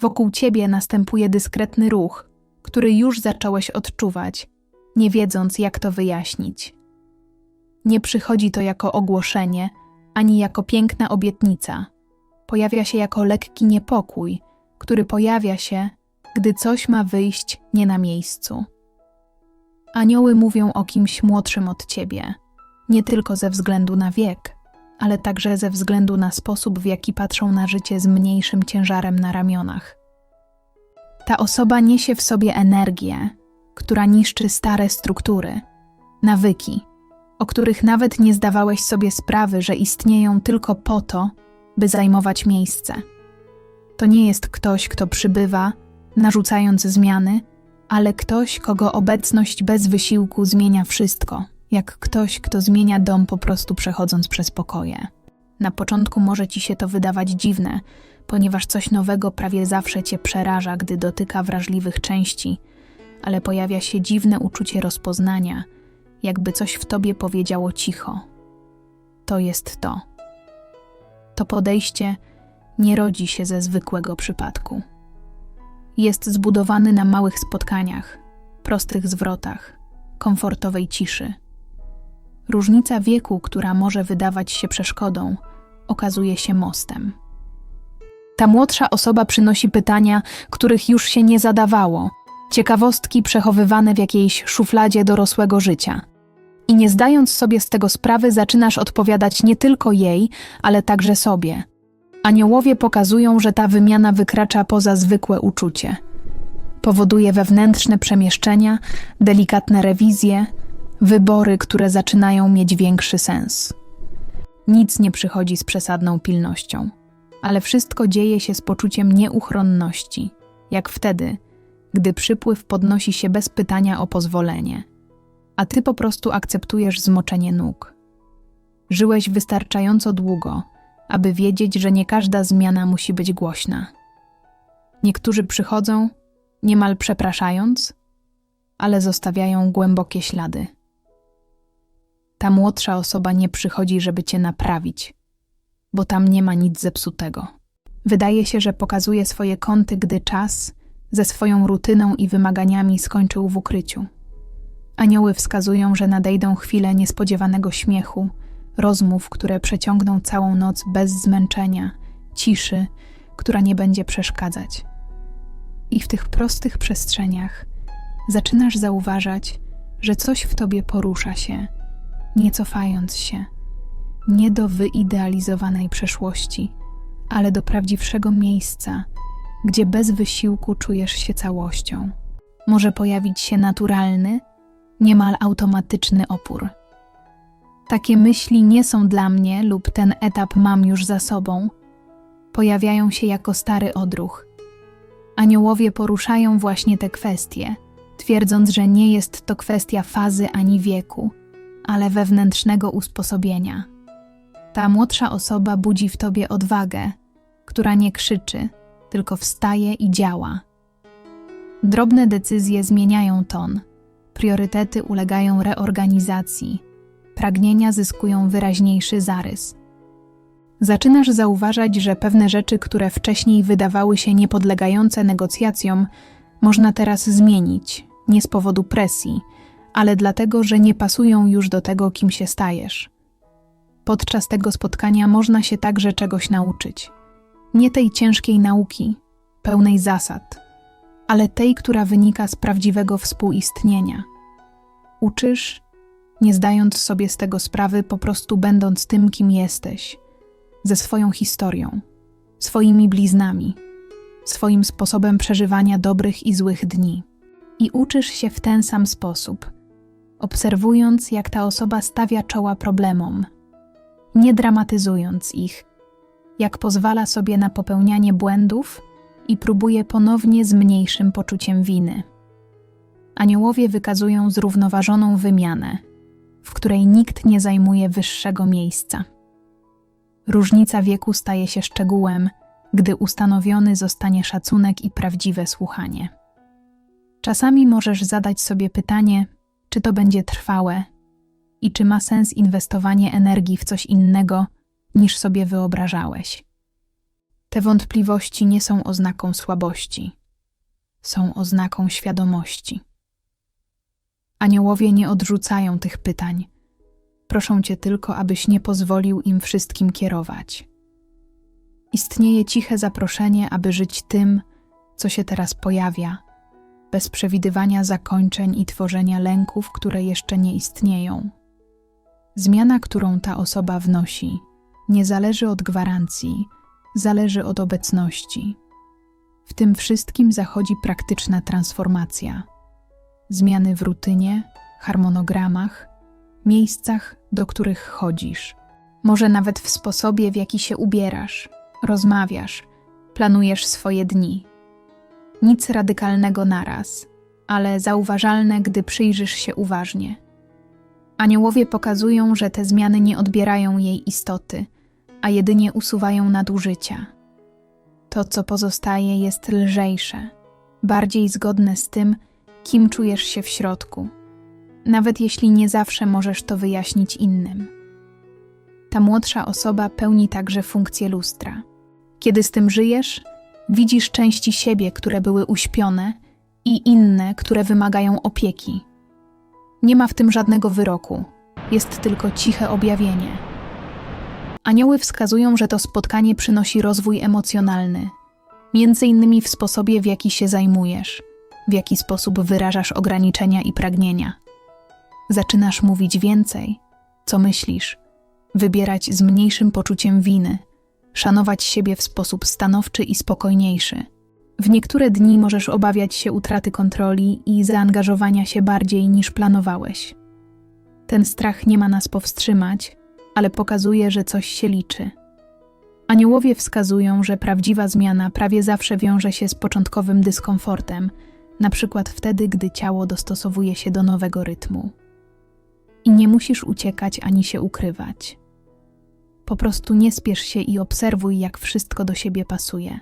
Wokół ciebie następuje dyskretny ruch, który już zacząłeś odczuwać, nie wiedząc, jak to wyjaśnić. Nie przychodzi to jako ogłoszenie, ani jako piękna obietnica. Pojawia się jako lekki niepokój, który pojawia się, gdy coś ma wyjść nie na miejscu. Anioły mówią o kimś młodszym od ciebie, nie tylko ze względu na wiek, ale także ze względu na sposób, w jaki patrzą na życie z mniejszym ciężarem na ramionach. Ta osoba niesie w sobie energię, która niszczy stare struktury, nawyki, o których nawet nie zdawałeś sobie sprawy, że istnieją tylko po to, by zajmować miejsce. To nie jest ktoś, kto przybywa, narzucając zmiany, ale ktoś, kogo obecność bez wysiłku zmienia wszystko, jak ktoś, kto zmienia dom po prostu przechodząc przez pokoje. Na początku może ci się to wydawać dziwne, ponieważ coś nowego prawie zawsze cię przeraża, gdy dotyka wrażliwych części, ale pojawia się dziwne uczucie rozpoznania, jakby coś w tobie powiedziało cicho. To jest to. To podejście nie rodzi się ze zwykłego przypadku. Jest zbudowany na małych spotkaniach, prostych zwrotach, komfortowej ciszy. Różnica wieku, która może wydawać się przeszkodą, okazuje się mostem. Ta młodsza osoba przynosi pytania, których już się nie zadawało, ciekawostki przechowywane w jakiejś szufladzie dorosłego życia. I nie zdając sobie z tego sprawy, zaczynasz odpowiadać nie tylko jej, ale także sobie. Aniołowie pokazują, że ta wymiana wykracza poza zwykłe uczucie. Powoduje wewnętrzne przemieszczenia, delikatne rewizje, wybory, które zaczynają mieć większy sens. Nic nie przychodzi z przesadną pilnością, ale wszystko dzieje się z poczuciem nieuchronności, jak wtedy, gdy przypływ podnosi się bez pytania o pozwolenie, a ty po prostu akceptujesz zmoczenie nóg. Żyłeś wystarczająco długo, aby wiedzieć, że nie każda zmiana musi być głośna. Niektórzy przychodzą, niemal przepraszając, ale zostawiają głębokie ślady. Ta młodsza osoba nie przychodzi, żeby cię naprawić, bo tam nie ma nic zepsutego. Wydaje się, że pokazuje swoje kąty, gdy czas ze swoją rutyną i wymaganiami skończył w ukryciu. Anioły wskazują, że nadejdą chwile niespodziewanego śmiechu, rozmów, które przeciągną całą noc bez zmęczenia, ciszy, która nie będzie przeszkadzać. I w tych prostych przestrzeniach zaczynasz zauważać, że coś w tobie porusza się, nie cofając się, nie do wyidealizowanej przeszłości, ale do prawdziwszego miejsca, gdzie bez wysiłku czujesz się całością. Może pojawić się naturalny, niemal automatyczny opór. Takie myśli nie są dla mnie lub ten etap mam już za sobą. Pojawiają się jako stary odruch. Aniołowie poruszają właśnie te kwestie, twierdząc, że nie jest to kwestia fazy ani wieku, ale wewnętrznego usposobienia. Ta młodsza osoba budzi w tobie odwagę, która nie krzyczy, tylko wstaje i działa. Drobne decyzje zmieniają ton, priorytety ulegają reorganizacji, pragnienia zyskują wyraźniejszy zarys. Zaczynasz zauważać, że pewne rzeczy, które wcześniej wydawały się niepodlegające negocjacjom, można teraz zmienić, nie z powodu presji, ale dlatego, że nie pasują już do tego, kim się stajesz. Podczas tego spotkania można się także czegoś nauczyć. Nie tej ciężkiej nauki, pełnej zasad, ale tej, która wynika z prawdziwego współistnienia. Uczysz, nie zdając sobie z tego sprawy, po prostu będąc tym, kim jesteś, ze swoją historią, swoimi bliznami, swoim sposobem przeżywania dobrych i złych dni. I uczysz się w ten sam sposób, obserwując, jak ta osoba stawia czoła problemom, nie dramatyzując ich, jak pozwala sobie na popełnianie błędów i próbuje ponownie z mniejszym poczuciem winy. Aniołowie wykazują zrównoważoną wymianę, w której nikt nie zajmuje wyższego miejsca. Różnica wieku staje się szczegółem, gdy ustanowiony zostanie szacunek i prawdziwe słuchanie. Czasami możesz zadać sobie pytanie, czy to będzie trwałe i czy ma sens inwestowanie energii w coś innego, niż sobie wyobrażałeś. Te wątpliwości nie są oznaką słabości, są oznaką świadomości. Aniołowie nie odrzucają tych pytań. Proszą cię tylko, abyś nie pozwolił im wszystkim kierować. Istnieje ciche zaproszenie, aby żyć tym, co się teraz pojawia, bez przewidywania zakończeń i tworzenia lęków, które jeszcze nie istnieją. Zmiana, którą ta osoba wnosi, nie zależy od gwarancji, zależy od obecności. W tym wszystkim zachodzi praktyczna transformacja. Zmiany w rutynie, harmonogramach, miejscach, do których chodzisz. Może nawet w sposobie, w jaki się ubierasz, rozmawiasz, planujesz swoje dni. Nic radykalnego naraz, ale zauważalne, gdy przyjrzysz się uważnie. Aniołowie pokazują, że te zmiany nie odbierają jej istoty, a jedynie usuwają nadużycia. To, co pozostaje, jest lżejsze, bardziej zgodne z tym, kim czujesz się w środku, nawet jeśli nie zawsze możesz to wyjaśnić innym. Ta młodsza osoba pełni także funkcję lustra. Kiedy z tym żyjesz, widzisz części siebie, które były uśpione, i inne, które wymagają opieki. Nie ma w tym żadnego wyroku, jest tylko ciche objawienie. Anioły wskazują, że to spotkanie przynosi rozwój emocjonalny, między innymi w sposobie, w jaki się zajmujesz, w jaki sposób wyrażasz ograniczenia i pragnienia. Zaczynasz mówić więcej, co myślisz, wybierać z mniejszym poczuciem winy, szanować siebie w sposób stanowczy i spokojniejszy. W niektóre dni możesz obawiać się utraty kontroli i zaangażowania się bardziej niż planowałeś. Ten strach nie ma nas powstrzymać, ale pokazuje, że coś się liczy. Aniołowie wskazują, że prawdziwa zmiana prawie zawsze wiąże się z początkowym dyskomfortem, na przykład wtedy, gdy ciało dostosowuje się do nowego rytmu. I nie musisz uciekać ani się ukrywać. Po prostu nie spiesz się i obserwuj, jak wszystko do siebie pasuje,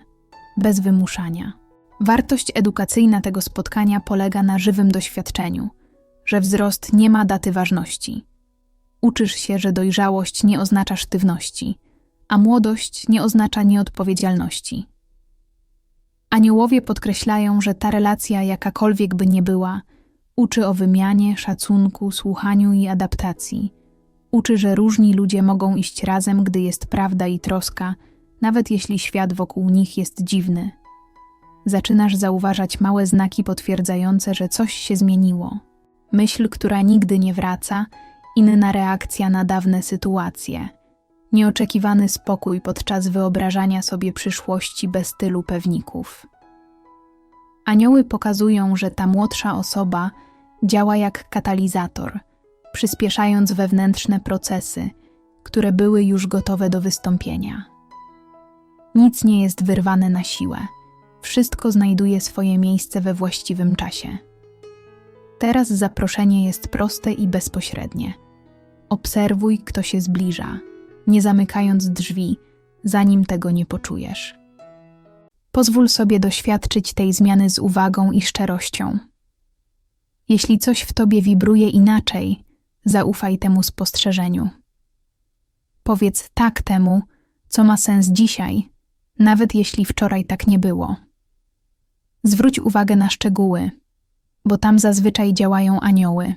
bez wymuszania. Wartość edukacyjna tego spotkania polega na żywym doświadczeniu, że wzrost nie ma daty ważności. Uczysz się, że dojrzałość nie oznacza sztywności, a młodość nie oznacza nieodpowiedzialności. Aniołowie podkreślają, że ta relacja, jakakolwiek by nie była, uczy o wymianie, szacunku, słuchaniu i adaptacji. Uczy, że różni ludzie mogą iść razem, gdy jest prawda i troska, nawet jeśli świat wokół nich jest dziwny. Zaczynasz zauważać małe znaki potwierdzające, że coś się zmieniło. Myśl, która nigdy nie wraca, inna reakcja na dawne sytuacje, nieoczekiwany spokój podczas wyobrażania sobie przyszłości bez tylu pewników. Anioły pokazują, że ta młodsza osoba działa jak katalizator, przyspieszając wewnętrzne procesy, które były już gotowe do wystąpienia. Nic nie jest wyrwane na siłę, wszystko znajduje swoje miejsce we właściwym czasie. Teraz zaproszenie jest proste i bezpośrednie. Obserwuj, kto się zbliża, nie zamykając drzwi, zanim tego nie poczujesz. Pozwól sobie doświadczyć tej zmiany z uwagą i szczerością. Jeśli coś w tobie wibruje inaczej, zaufaj temu spostrzeżeniu. Powiedz tak temu, co ma sens dzisiaj, nawet jeśli wczoraj tak nie było. Zwróć uwagę na szczegóły, bo tam zazwyczaj działają anioły.